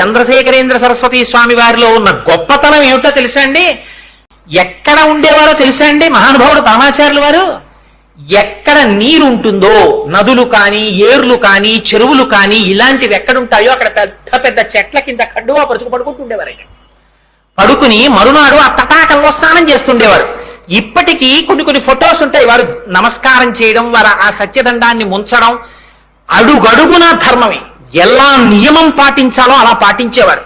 చంద్రశేఖరేంద్ర సరస్వతి స్వామి వారిలో ఉన్న గొప్పతనం ఏమిటో తెలుసా అండి? ఎక్కడ ఉండేవారో తెలుసా అండి మహానుభావుడు పరమాచార్యుల వారు? ఎక్కడ నీరు ఉంటుందో నదులు కానీ ఏర్లు కానీ చెరువులు కానీ ఇలాంటివి ఎక్కడుంటాయో అక్కడ పెద్ద పెద్ద చెట్ల కింద కడ్డువా పరుచుకు పడుకుంటుండేవారు ఆయన పడుకుని మరునాడు ఆ తటాకంలో స్నానం చేస్తుండేవారు. ఇప్పటికీ కొన్ని కొన్ని ఫొటోస్ ఉంటాయి. వారు నమస్కారం చేయడం వారు ఆ సత్యదండాన్ని ముంచడం అడుగడుగున ధర్మమే. ఎలా నియమం పాటించాలో అలా పాటించేవారు.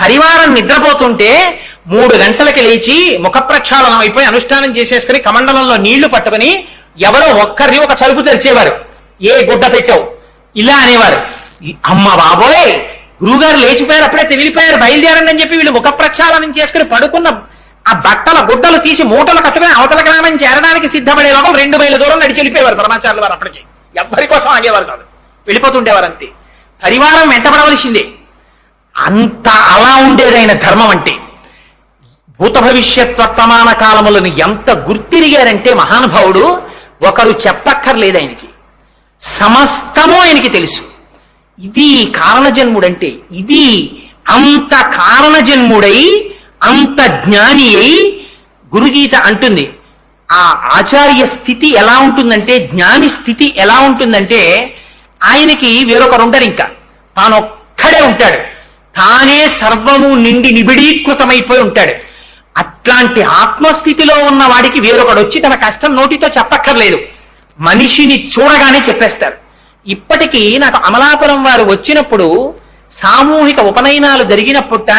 పరివారం నిద్రపోతుంటే మూడు గంటలకి లేచి ముఖ ప్రక్షాళనం అయిపోయి అనుష్ఠానం చేసేసుకుని కమండలంలో నీళ్ళు పట్టుకుని ఎవరో ఒక్కరిని ఒక చలుపు తెరిచేవారు. ఏ గుడ్డ పెట్టావు? ఇలా అనేవారు. అమ్మ బాబోయ్! గురుగారు లేచిపోయారు అప్పుడే తెగిలిపోయారు. బయలుదేరండి అని చెప్పి వీళ్ళు ముఖ ప్రక్షాళనం చేసుకుని పడుకున్న ఆ బట్టల గుడ్డలు తీసి మూటలు కట్టుకుని అవతల గ్రామం చేరడానికి సిద్ధపడే లోపల రెండు మైళ్ళ దూరం నడిచి వెళ్ళిపోయేవారు బ్రహ్మచారులు వారు అప్పటికి. ఎవ్వరి కోసం ఆగేవారు కాదు. వెళ్ళిపోతుండేవారు అంతే. పరివారం వెంటబడవలసిందే. అంత అలా ఉండేదైన ధర్మం అంటే భూత భవిష్యత్ వర్తమాన కాలములను ఎంత గుర్తిరిగారంటే మహానుభావుడు ఒకరు చెప్పక్కర్లేదు ఆయనకి. సమస్తము ఆయనకి తెలుసు. ఇది కారణజన్ముడంటే ఇది అంత కారణజన్ముడై అంత జ్ఞాని అయి గురుగీత అంటుంది. ఆ ఆచార్య స్థితి ఎలా ఉంటుందంటే జ్ఞాని స్థితి ఎలా ఉంటుందంటే ఆయనకి వేరొకరు ఉండరు ఇంకా. తానొక్కడే ఉంటాడు. తానే సర్వము నిండి నిబిడీకృతమైపోయి ఉంటాడు. అట్లాంటి ఆత్మస్థితిలో ఉన్న వాడికి వేరొకడు వచ్చి తన కష్టం నోటితో చెప్పక్కర్లేదు. మనిషిని చూడగానే చెప్పేస్తారు. ఇప్పటికీ నాకు అమలాపురం వారు వచ్చినప్పుడు సామూహిక ఉపనయనాలు జరిగినప్పుట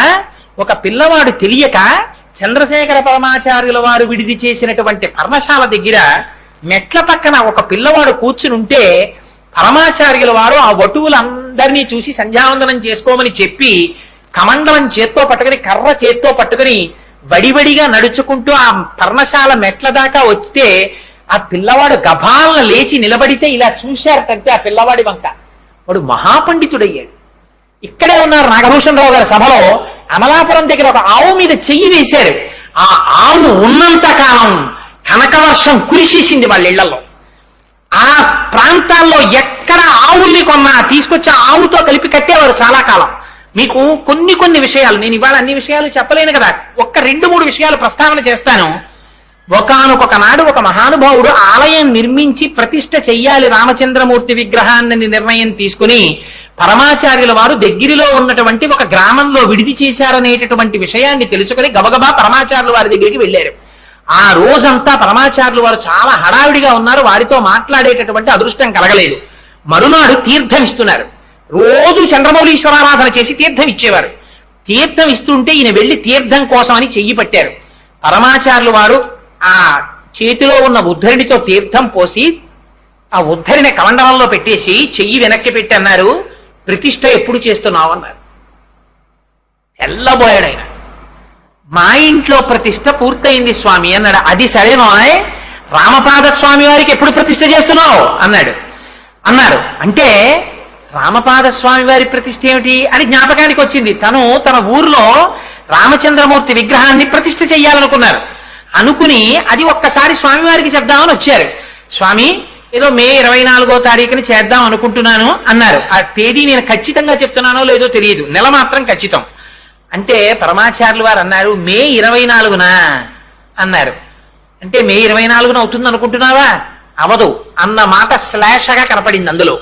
ఒక పిల్లవాడు తెలియక చంద్రశేఖర పరమాచార్యుల వారు విడిది చేసినటువంటి పర్ణశాల దగ్గర మెట్ల పక్కన ఒక పిల్లవాడు కూర్చుని ఉంటే పరమాచార్యుల వారు ఆ వటువులందరినీ చూసి సంధ్యావందనం చేసుకోమని చెప్పి కమండలం చేత్తో పట్టుకుని కర్ర చేత్తో పట్టుకుని వడివడిగా నడుచుకుంటూ ఆ పర్ణశాల మెట్ల దాకా వస్తే ఆ పిల్లవాడు గభాలను లేచి నిలబడితే ఇలా చూశారటంటే ఆ పిల్లవాడి వంక. వాడు మహాపండితుడయ్యాడు. ఇక్కడే ఉన్నారు నాగభూషణరావు గారి సభలో. అమలాపురం దగ్గర ఒక ఆవు మీద చెయ్యి వేశారు. ఆ ఆవు ఉన్నంత కాలం కనకవర్షం కురిసేసింది వాళ్ళ ఇళ్ళలో. ఆ ప్రాంతాల్లో ఎక్కడ ఆవుల్ని కొన్నా తీసుకొచ్చి ఆవుతో కలిపి కట్టేవారు చాలా కాలం. మీకు కొన్ని కొన్ని విషయాలు నేను ఇవాళ అన్ని విషయాలు చెప్పలేను కదా. ఒక్క రెండు మూడు విషయాలు ప్రస్తావన చేస్తాను. ఒకనొక నాడు ఒక మహానుభావుడు ఆలయం నిర్మించి ప్రతిష్ఠ చెయ్యాలి రామచంద్రమూర్తి విగ్రహాన్ని నిర్ణయం తీసుకుని పరమాచార్యుల వారు దగ్గరలో ఉన్నటువంటి ఒక గ్రామంలో విడిది చేశారనేటటువంటి విషయాన్ని తెలుసుకుని గబగబా పరమాచార్యుల వారి దగ్గరికి వెళ్ళారు. ఆ రోజంతా పరమాచార్యులు వారు చాలా హడావిడిగా ఉన్నారు. వారితో మాట్లాడేటటువంటి అదృష్టం కలగలేదు. మరునాడు తీర్థం ఇస్తున్నారు రోజు చంద్రమౌళీశ్వరారాధన చేసి తీర్థం ఇచ్చేవారు. తీర్థం ఇస్తుంటే ఈయన వెళ్ళి తీర్థం కోసం అని చెయ్యి పట్టారు. పరమాచార్యులు వారు ఆ చేతిలో ఉన్న ఉద్ధరిణితో తీర్థం పోసి ఆ ఉద్ధరిని కమండలంలో పెట్టేసి చెయ్యి వెనక్కి పెట్టి అన్నారు ప్రతిష్ట ఎప్పుడు చేస్తున్నావు? అన్నారు. తెల్లబోయాడు ఆయన. మా ఇంట్లో ప్రతిష్ట పూర్తయింది స్వామి అన్నాడు. అది సరేనోయ్ రామపాద స్వామి వారికి ఎప్పుడు ప్రతిష్ట చేస్తున్నావు? అన్నాడు. అన్నారు. అంటే రామపాద స్వామి వారి ప్రతిష్ట ఏమిటి అని జ్ఞాపకానికి వచ్చింది. తను తన ఊర్లో రామచంద్రమూర్తి విగ్రహాన్ని ప్రతిష్ట చేయాలనుకున్నారు అనుకుని అది ఒక్కసారి స్వామివారికి చెప్దామని వచ్చారు. స్వామి ఏదో మే ఇరవై నాలుగో తారీఖుని చేద్దాం అనుకుంటున్నాను అన్నారు. ఆ తేదీ నేను ఖచ్చితంగా చెప్తున్నానో లేదో తెలియదు. నెల మాత్రం ఖచ్చితం. అంటే పరమాచార్యులు వారు అన్నారు మే ఇరవై నాలుగున అన్నారు. అంటే మే ఇరవై నాలుగున అవుతుంది అనుకుంటున్నావా అవదు. అన్న మాట శ్లాషగా కనపడింది అందులో.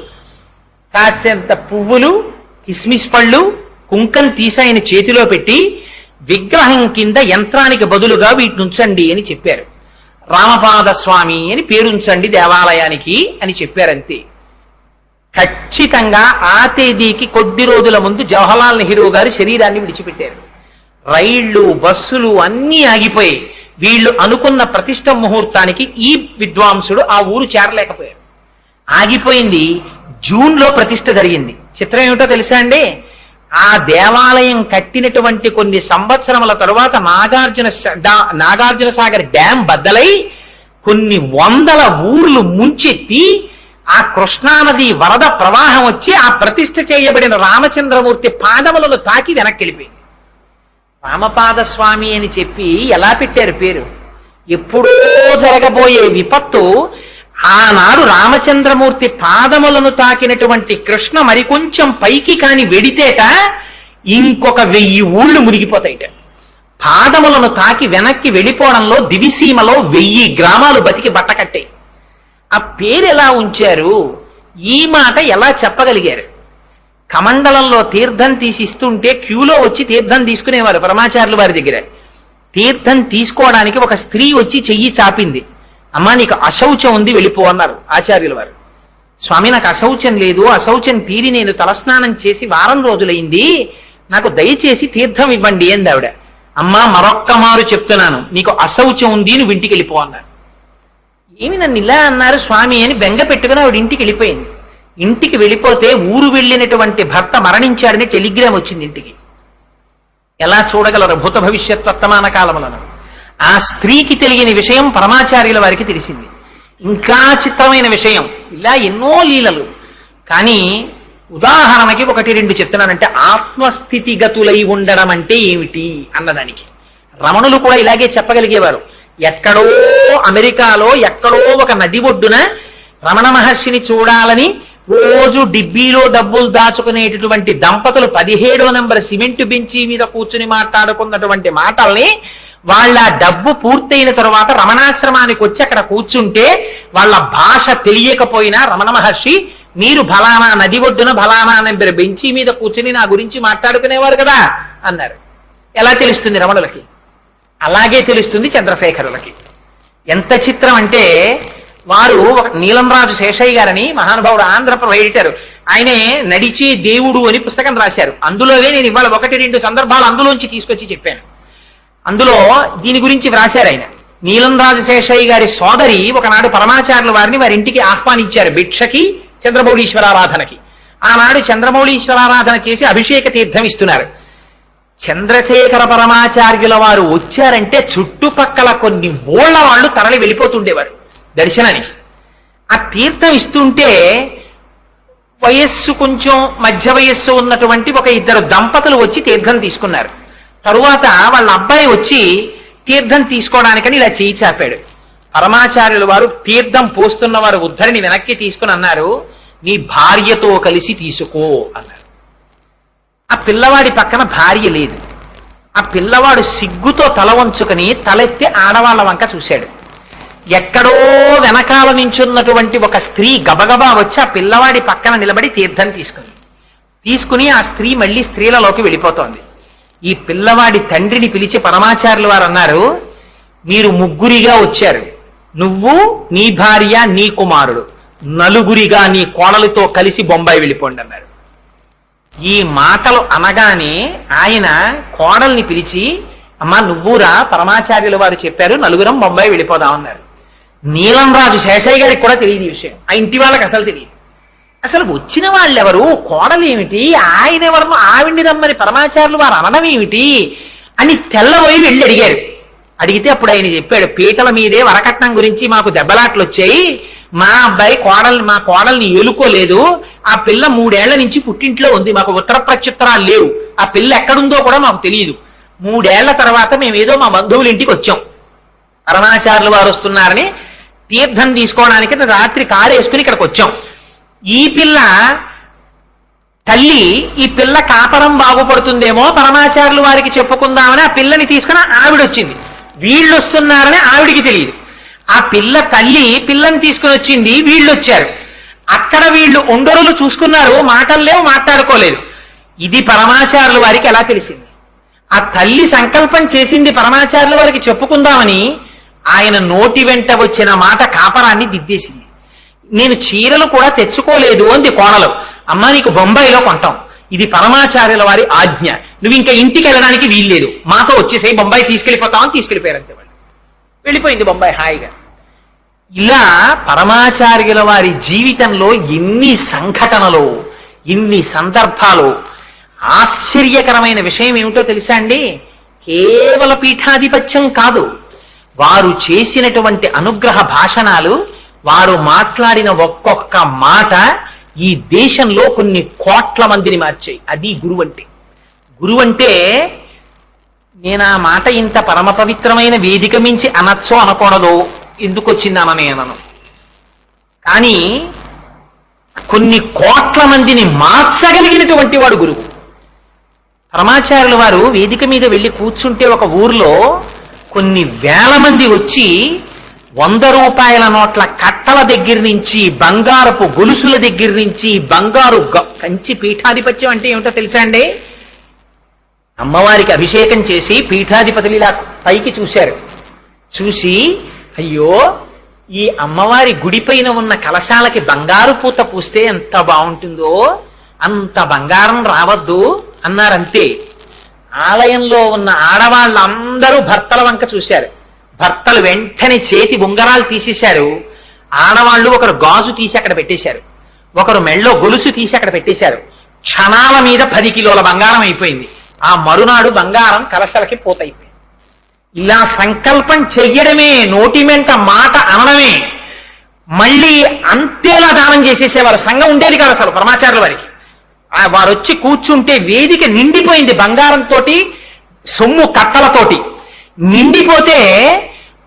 కాసేంత పువ్వులు కిస్మిస్ పళ్ళు కుంకం తీసి ఆయన చేతిలో పెట్టి విగ్రహం కింద యంత్రానికి బదులుగా వీటిని ఉంచండి అని చెప్పారు. రామపాద స్వామి అని పేరుంచండి దేవాలయానికి అని చెప్పారంతే. ఖచ్చితంగా ఆ తేదీకి కొద్ది రోజుల ముందు జవహర్లాల్ నెహ్రూ గారు శరీరాన్ని విడిచిపెట్టారు. రైళ్ళు బస్సులు అన్నీ ఆగిపోయాయి. వీళ్ళు అనుకున్న ప్రతిష్ట ముహూర్తానికి ఈ విద్వాంసుడు ఆ ఊరు చేరలేకపోయాడు. ఆగిపోయింది. జూన్లో ప్రతిష్ట జరిగింది. చిత్రం ఏమిటో తెలుసా అండి? ఆ దేవాలయం కట్టినటువంటి కొన్ని సంవత్సరముల తరువాత నాగార్జున నాగార్జున సాగర్ డ్యాం బద్దలై కొన్ని వందల ఊర్లు ముంచెత్తి ఆ కృష్ణానది వరద ప్రవాహం వచ్చి ఆ ప్రతిష్ఠ చేయబడిన రామచంద్రమూర్తి పాదములను తాకి వెనక్కి వెళ్ళిపోయింది రామపాద స్వామి అని చెప్పి ఎలా పెట్టారు పేరు? ఎప్పుడూ జరగబోయే విపత్తు ఆనాడు రామచంద్రమూర్తి పాదములను తాకినటువంటి కృష్ణ మరికొంచెం పైకి కాని వెడితేట ఇంకొక వెయ్యి ఊళ్ళు మునిగిపోతాయిట. పాదములను తాకి వెనక్కి వెళ్ళిపోవడంలో దివిసీమలో వెయ్యి గ్రామాలు బతికి బట్టకట్టాయి ఆ పేరు ఎలా ఉంచారు? ఈ మాట ఎలా చెప్పగలిగారు? కమండలంలో తీర్థం తీసి ఇస్తుంటే క్యూలో వచ్చి తీర్థం తీసుకునేవారు పరమాచార్యులు వారి దగ్గర. తీర్థం తీసుకోవడానికి ఒక స్త్రీ వచ్చి చెయ్యి చాపింది. అమ్మా నీకు అశౌచం ఉంది వెళ్ళిపో అన్నారు ఆచార్యుల వారు. స్వామి నాకు అశౌచం లేదు అశౌచం తీరి నేను తలస్నానం చేసి వారం రోజులైంది నాకు దయచేసి తీర్థం ఇవ్వండి అంది ఆవిడ. అమ్మా మరొక్క మారు చెప్తున్నాను నీకు అశౌచం ఉంది నువ్వు ఇంటికి వెళ్ళిపో అన్నారు. ఏమి నన్ను ఇలా అన్నారు స్వామి అని బెంగ పెట్టుకుని ఆవిడ ఇంటికి వెళ్ళిపోయింది. ఇంటికి వెళ్ళిపోతే ఊరు వెళ్ళినటువంటి భర్త మరణించాడని టెలిగ్రామ్ వచ్చింది ఇంటికి. ఎలా చూడగలరు భూత భవిష్యత్ వర్తమాన కాలములను? ఆ స్త్రీకి తెలియని విషయం పరమాచార్యుల వారికి తెలిసింది. ఇంకా చిత్రమైన విషయం. ఇలా ఎన్నో లీలలు. కానీ ఉదాహరణకి ఒకటి రెండు చెప్తున్నానంటే ఆత్మస్థితిగతులై ఉండడం అంటే ఏమిటి అన్నదానికి. రమణులు కూడా ఇలాగే చెప్పగలిగేవారు. ఎక్కడో అమెరికాలో ఎక్కడో ఒక నది ఒడ్డున రమణ మహర్షిని చూడాలని రోజు డిబ్బీలో డబ్బులు దాచుకునేటటువంటి దంపతులు పదిహేడో నంబర్ సిమెంట్ బెంచి మీద కూర్చుని మాట్లాడుకున్నటువంటి మాటల్ని వాళ్ళ డబ్బు పూర్తయిన తర్వాత రమణాశ్రమానికి వచ్చి అక్కడ కూర్చుంటే వాళ్ళ భాష తెలియకపోయినా రమణ మహర్షి మీరు ఫలానా నది ఒడ్డున ఫలానా నంబర్ బెంచి మీద కూర్చుని నా గురించి మాట్లాడుకునేవారు కదా అన్నారు. ఎలా తెలుస్తుంది రమణులకి? అలాగే తెలుస్తుంది చంద్రశేఖరులకి. ఎంత చిత్రం అంటే వారు ఒక నీలంరాజు శేషయ్య గారని మహానుభావుడు ఆంధ్రప్రభ ఎడిటర్. ఆయనే నడిచి దేవుడు అని పుస్తకం రాశారు. అందులోనే నేను ఇవాళ ఒకటి రెండు సందర్భాలు అందులోంచి తీసుకొచ్చి చెప్పాను. అందులో దీని గురించి వ్రాశారు ఆయన. నీలంరాజు శేషయ్య గారి సోదరి ఒకనాడు పరమాచార్యుల వారిని వారి ఇంటికి ఆహ్వానించారు భిక్షకి చంద్రమౌళీశ్వరారాధనకి. ఆనాడు చంద్రమౌళీశ్వరారాధన చేసి అభిషేక తీర్థం ఇస్తున్నారు. చంద్రశేఖర పరమాచార్యుల వారు వచ్చారంటే చుట్టుపక్కల కొన్ని ఊళ్ళ వాళ్ళు తరలి వెళ్ళిపోతుండేవారు. దర్శనానికి. ఆ తీర్థం ఇస్తుంటే వయస్సు కొంచెం మధ్య వయస్సు ఉన్నటువంటి ఒక ఇద్దరు దంపతులు వచ్చి తీర్థం తీసుకున్నారు. తరువాత వాళ్ళ అబ్బాయి వచ్చి తీర్థం తీసుకోవడానికని ఇలా చేయి చాపాడు. పరమాచార్యుల వారు తీర్థం పోస్తున్న వారు ఉద్ధరిని వెనక్కి తీసుకుని అన్నారు నీ భార్యతో కలిసి తీసుకో అన్నారు. ఆ పిల్లవాడి పక్కన భార్య లేదు. ఆ పిల్లవాడు సిగ్గుతో తల వంచుకుని తలెత్తి ఆడవాళ్ళ వంక చూశాడు. ఎక్కడో వెనకాల నించున్నటువంటి ఒక స్త్రీ గబగబా వచ్చి ఆ పిల్లవాడి పక్కన నిలబడి తీర్థం తీసుకుంది. తీసుకుని ఆ స్త్రీ మళ్ళీ స్త్రీలలోకి వెళ్ళిపోతోంది. ఈ పిల్లవాడి తండ్రిని పిలిచి పరమాచార్యులు వారు అన్నారు మీరు ముగ్గురిగా వచ్చారు. నువ్వు నీ భార్య నీ కుమారుడు. నలుగురిగా నీ కోడలితో కలిసి బొంబాయి వెళ్ళిపోండి అన్నారు. ఈ మాటలు అనగానే ఆయన కోడల్ని పిలిచి అమ్మా నువ్వురా? పరమాచార్యుల వారు చెప్పారు నలుగురం బొంబాయి వెళ్ళిపోదామన్నారు. నీలం రాజు శేషయ్య గారికి కూడా తెలియదు ఈ విషయం. ఆ ఇంటి వాళ్ళకి అసలు తెలియదు. అసలు వచ్చిన వాళ్ళెవరు? కోడలేమిటి ఆయన ఎవరు? ఆవిడ్ని రమ్మని పరమాచార్యులు వారు అనడం ఏమిటి? అని తెల్లబోయి వెళ్ళి అడిగారు. అడిగితే అప్పుడు ఆయన చెప్పాడు పీటల మీదే వరకట్నం గురించి మాకు దెబ్బలాట్లు వచ్చాయి మా అబ్బాయి కోడల్ని మా కోడల్ని ఏలుకోలేదు. ఆ పిల్ల మూడేళ్ళ నుంచి పుట్టింట్లో ఉంది. మాకు ఉత్తర ప్రత్యుత్తరాలు లేవు. ఆ పిల్ల ఎక్కడుందో కూడా మాకు తెలియదు. మూడేళ్ళ తర్వాత మేము ఏదో మా బంధువుల ఇంటికి వచ్చాం. అరుణాచార్యులు వారు వస్తున్నారని తీర్థం తీసుకోవడానికి రాత్రి కారు వేసుకుని ఇక్కడికి వచ్చాం. ఈ పిల్ల తల్లి ఈ పిల్ల కాపరం బాగుపడుతుందేమో పరమాచార్యులు వారికి చెప్పుకుందామని ఆ పిల్లని తీసుకుని ఆవిడ వచ్చింది వీళ్ళు వస్తున్నారని ఆవిడికి తెలియదు. ఆ పిల్ల తల్లి పిల్లని తీసుకుని వచ్చింది వీళ్ళు వచ్చారు అక్కడ వీళ్ళు ఉండరులు చూసుకున్నారు మాటలు లేవు మాట్లాడుకోలేదు. ఇది పరమాచారులు వారికి ఎలా తెలిసింది? ఆ తల్లి సంకల్పం చేసింది పరమాచారులు వారికి చెప్పుకుందామని ఆయన నోటి వెంట వచ్చిన మాట కాపరాన్ని దిద్దేసింది. నేను చీరలు కూడా తెచ్చుకోలేదు అంది కోణలు అమ్మ నీకు బొంబాయిలో కొంటాం. ఇది పరమాచార్యుల వారి ఆజ్ఞ. నువ్వు ఇంకా ఇంటికి వెళ్ళడానికి వీల్లేదు. మాతో వచ్చేసేయి బొంబాయి తీసుకెళ్ళిపోతామని తీసుకెళ్ళిపోయారు అంతే వెళ్ళిపోయింది బొంబాయి హాయిగా. ఇలా పరమాచార్యుల వారి జీవితంలో ఎన్ని సంఘటనలు ఇన్ని సందర్భాలు ఆశ్చర్యకరమైన విషయం ఏమిటో తెలుసా అండి? కేవల పీఠాధిపత్యం కాదు. వారు చేసినటువంటి అనుగ్రహ భాషణాలు వారు మాట్లాడిన ఒక్కొక్క మాట ఈ దేశంలో కొన్ని కోట్ల మందిని మార్చాయి. అది గురువంటే. గురువంటే నేను ఆ మాట ఇంత పరమ పవిత్రమైన వేదిక మించి అనొచ్చో అనకూడదు. ఎందుకు వచ్చిందానని అనను కానీ కొన్ని కోట్ల మందిని మార్చగలిగినటువంటి వాడు గురువు. పరమాచార్యుల వారు వేదిక మీద వెళ్ళి కూర్చుంటే ఒక ఊర్లో కొన్ని వేల మంది వచ్చి వంద రూపాయల నోట్ల కట్టల దగ్గర నుంచి బంగారపు గొలుసుల దగ్గర నుంచి బంగారు కంచి పీఠాధిపత్యం అంటే ఏమిటో తెలుసా అండి? అమ్మవారికి అభిషేకం చేసి పీఠాధిపతులు ఇలా పైకి చూశారు. చూసి అయ్యో ఈ అమ్మవారి గుడిపైన ఉన్న కలశాలకి బంగారు పూత పూస్తే ఎంత బాగుంటుందో అంత బంగారం రావద్దు అన్నారంతే. ఆలయంలో ఉన్న ఆడవాళ్ళందరూ భర్తల వంక చూశారు. భర్తలు వెంటనే చేతి ఉంగరాలు తీసేశారు. ఆడవాళ్ళు ఒకరు గాజు తీసి అక్కడ పెట్టేశారు. ఒకరు మెళ్ళో గొలుసు తీసి అక్కడ పెట్టేశారు. క్షణాల మీద పది కిలోల బంగారం అయిపోయింది. ఆ మరునాడు బంగారం కలశలకి పోతైపోయింది. ఇలా సంకల్పం చెయ్యడమే నోటిమెంట మాట అనడమే మళ్ళీ అంతేలా దానం చేసేసేవారు సంఘం ఉండేది కాదు అసలు పరమాచార్యుల వారికి. వారు వచ్చి కూర్చుంటే వేదిక నిండిపోయింది బంగారంతో సొమ్ము కట్టలతోటి నిండిపోతే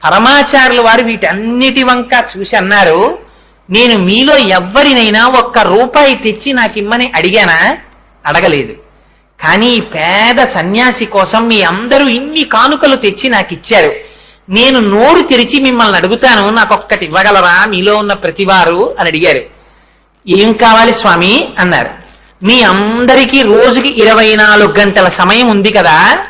పరమాచార్యుల వారు వీటన్నిటి వంక చూసి అన్నారు నేను మీలో ఎవ్వరినైనా ఒక్క రూపాయి తెచ్చి నాకు ఇమ్మని అడిగానా? అడగలేదు. కానీ ఈ పేద సన్యాసి కోసం మీ అందరూ ఇన్ని కానుకలు తెచ్చి నాకు ఇచ్చారు నేను నోరు తెరిచి మిమ్మల్ని అడుగుతాను నాకు ఒక్కటి ఇవ్వగలరా? మీలో ఉన్న ప్రతివారు అని అడిగారు. ఏం కావాలి స్వామి? అన్నారు. మీ అందరికీ రోజుకి ఇరవై నాలుగు గంటల సమయం ఉంది కదా.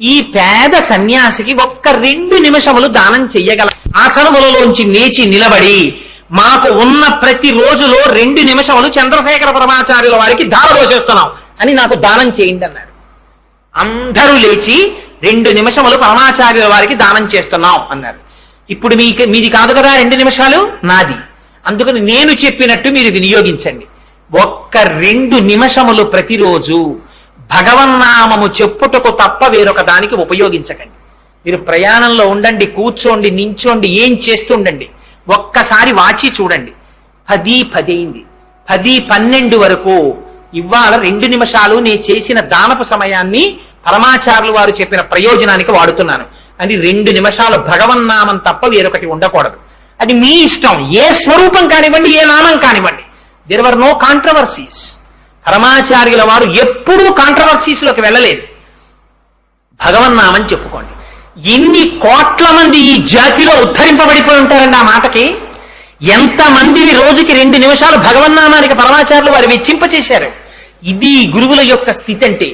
ఈ పేద సన్యాసికి ఒక్క రెండు నిమిషములు దానం చెయ్యగల ఆసనములలోంచి లేచి నిలబడి మాకు ఉన్న ప్రతి రోజులో రెండు నిమిషములు చంద్రశేఖర పరమాచార్యుల వారికి దారపోసేస్తున్నాం అని నాకు దానం చేయండి అన్నారు అందరూ లేచి రెండు నిమిషములు పరమాచార్యుల వారికి దానం చేస్తున్నాం అన్నారు. ఇప్పుడు మీకు మీది కాదు కదా రెండు నిమిషాలు? నాది. అందుకని నేను చెప్పినట్టు మీరు వినియోగించండి. ఒక్క రెండు నిమిషములు ప్రతిరోజు భగవన్నామము చెప్పుటకు తప్ప వేరొక దానికి ఉపయోగించకండి. మీరు ప్రయాణంలో ఉండండి కూర్చోండి నించోండి ఏం చేస్తుండండి ఒక్కసారి వాచి చూడండి. పది పదైంది. పది పన్నెండు వరకు ఇవాళ రెండు నిమిషాలు నేను చేసిన దానపు సమయాన్ని పరమాచారులు వారు చెప్పిన ప్రయోజనానికి వాడుతున్నాను. అది రెండు నిమిషాలు భగవన్నామం తప్ప వేరొకటి ఉండకూడదు. అది మీ ఇష్టం. ఏ స్వరూపం కానివ్వండి ఏ నామం కానివ్వండి. దెర్ వర్ నో కాంట్రవర్సీస్ పరమాచార్యుల వారు ఎప్పుడూ కాంట్రవర్సీస్లోకి వెళ్ళలేదు. భగవన్నామం చెప్పుకోండి. ఎన్ని కోట్ల మంది ఈ జాతిలో ఉద్ధరింపబడిపోయి ఉంటారండి ఆ మాటకి? ఎంత మందిని రోజుకి రెండు నిమిషాలు భగవన్నామానికి పరమాచారులు వారు వెచ్చింపచేశారు? ఇది గురువుల యొక్క స్థితి అంటే